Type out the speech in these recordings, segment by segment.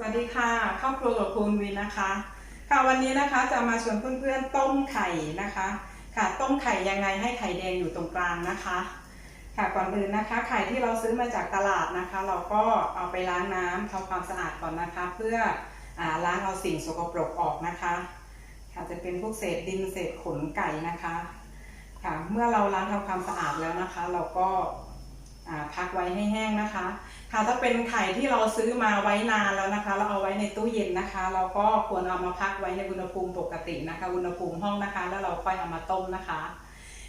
สวัสดีค่ะครอบครัวกับคุณวินนะคะค่ะวันนี้นะคะจะมาชวนเพื่อนๆต้มไข่นะคะ ค่ะต้มไข่ยังไงให้ไข่แดงอยู่ตรงกลางนะคะ ค่ะก่อนอื่นนะคะ ไข่ที่เราซื้อมาจากตลาดนะคะ เราก็เอาไปล้างน้ำทำความสะอาดก่อนนะคะ เพื่ออล้างเอาสิ่งสกปรกออกนะคะค่ะจะเป็นพวกเศษดินเศษขนไก่นะคะค่ะเมื่อเราล้างทำความสะอาดแล้วนะคะ เราก็ พักไว้ให้แห้งนะคะ ค่ะถ้าเป็นไข่ที่เราซื้อมาไว้นานแล้วนะคะ เราเอาไว้ในตู้เย็นนะคะ เราก็ควรเอามาพักไว้ในอุณหภูมิปกตินะคะ อุณหภูมิห้องนะคะ แล้วเราค่อยเอามาต้มนะคะ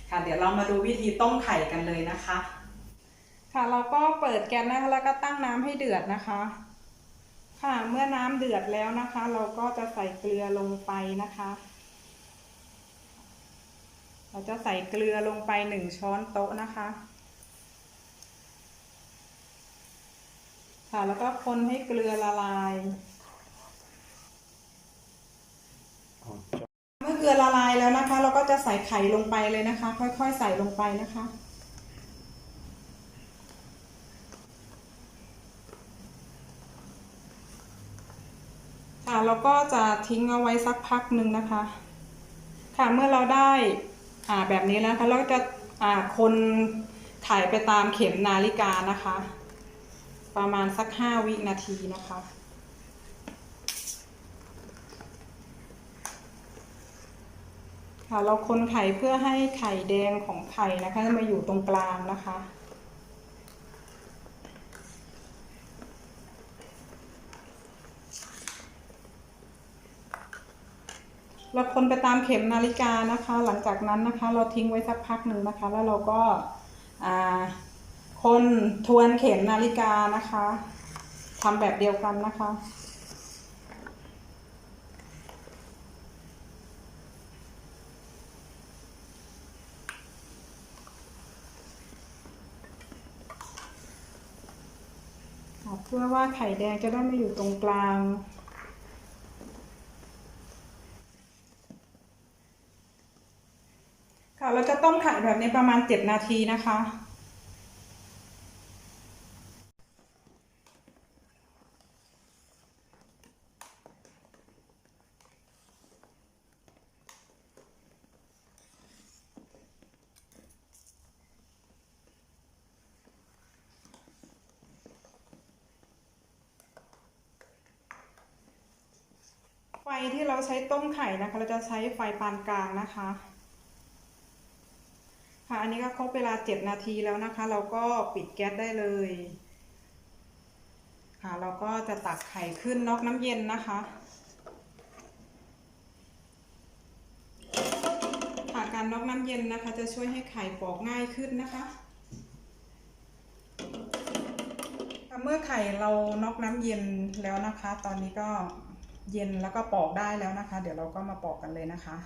ค่ะ เดี๋ยวเรามาดูวิธีต้มไข่กันเลยนะคะ ค่ะเราก็เปิดแก๊สนะคะแล้วก็ตั้งน้ำให้เดือดนะคะ ค่ะเมื่อน้ำเดือดแล้วนะคะ เราก็จะใส่เกลือลงไปนะคะ เราจะใส่เกลือลงไปหนึ่งช้อนโต๊ะนะคะ ค่ะ แล้วก็คนให้เกลือละลาย เมื่อเกลือละลายแล้วนะคะ เราก็จะใส่ไข่ลงไปเลยนะคะ ค่อยๆ ใส่ลงไปนะคะค่ะแล้วก็จะทิ้งเอาไว้สักพักหนึ่งนะคะ ค่ะเมื่อเราได้อ่าแบบนี้แล้วนะคะเราก็จะอ่าคนไข่ไปตามเข็มนาฬิกานะคะ ประมาณสักห้าวินาทีนะคะ ค่ะ เราคนไข่เพื่อให้ไข่แดงของไข่นะคะมาอยู่ตรงกลางนะคะเราคนไปตามเข็มนาฬิกานะคะ หลังจากนั้นนะคะ เราทิ้งไว้สักพักหนึ่งนะคะ แล้วเราก็อ่า คนทวนเข็มนาฬิกานะคะทำแบบเดียวกันนะคะ เพื่อว่าไข่แดงจะได้ไม่อยู่ตรงกลางค่ะเราจะต้มไข่แบบนี้ประมาณ 7 นาทีนะคะ ที่เราใช้ต้มไข่นะคะ เราจะใช้ไฟปานกลางนะคะ ค่ะ อันนี้ก็ครบเวลาเจ็ดนาทีแล้วนะคะ เราก็ปิดแก๊สได้เลย ค่ะ เราก็จะตักไข่ขึ้นนอกน้ำเย็นนะคะ ค่ะ การนอกน้ำเย็นนะคะ จะช่วยให้ไข่ปอกง่ายขึ้นนะคะเมื่อไข่เรานอกน้ำเย็นแล้วนะคะ ตอนนี้ก็ เย็นแล้วก็ปอกได้แล้วนะคะ เดี๋ยวเราก็มาปอกกันเลยนะคะ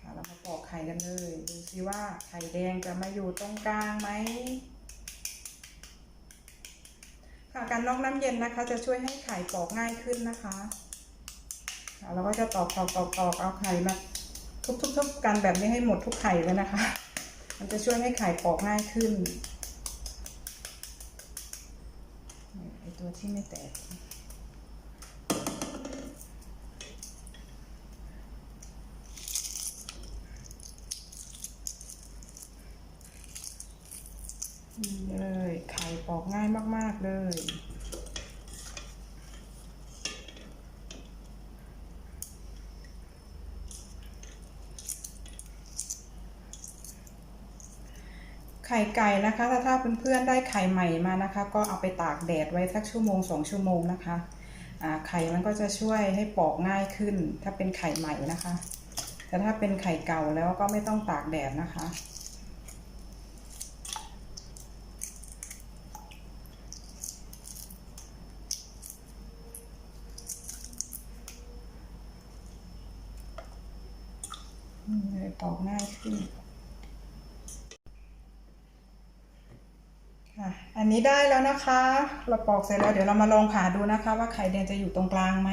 ค่ะเรามาปอกไข่กันเลย ดูซิว่าไข่แดงจะมาอยู่ตรงกลางไหมค่ะการนอกน้ำเย็นนะคะ จะช่วยให้ไข่ปอกง่ายขึ้นนะคะค่ะเราก็จะตอกตอกตอกตอกเอาไข่มาทุบๆๆกันแบบนี้ให้หมดทุกไข่เลยนะคะ มันจะช่วยให้ไข่ปอกง่ายขึ้นไอตัวที่ไม่แตก เลยไข่ปอกง่ายมาก ๆ เลย ไข่ไก่นะคะ ถ้าถ้าเพื่อนๆได้ไข่ใหม่มานะคะ ก็เอาไปตากแดดไว้สักชั่วโมงสองชั่วโมงนะคะไข่มันก็จะช่วยให้ปอกง่ายขึ้น ถ้าเป็นไข่ใหม่นะคะ แต่ถ้าเป็นไข่เก่าแล้วก็ไม่ต้องตากแดดนะคะ นี่เลยปอกง่ายขึ้นค่ะอันนี้ได้แล้วนะคะ เราปอกเสร็จแล้วเดี๋ยวเรามาลองผ่าดูนะคะ ว่าไข่แดงจะอยู่ตรงกลางไหม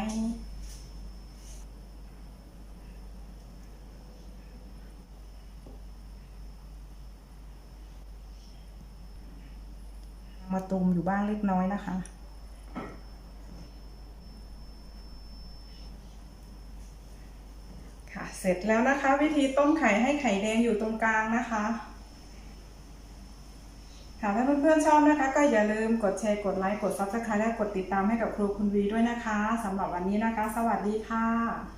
มาตุมอยู่บ้างเล็กน้อยนะคะ ค่ะ เสร็จแล้วนะคะ วิธีต้มไข่ให้ไข่แดงอยู่ตรงกลางนะคะค่ะถ้าเพื่อนๆชอบนะคะ ก็อย่าลืมกดแชร์กดไลค์กดซับสไครต์และกดติดตามให้กับครูคุณวีด้วยนะคะสำหรับวันนี้นะคะ สวัสดีค่ะ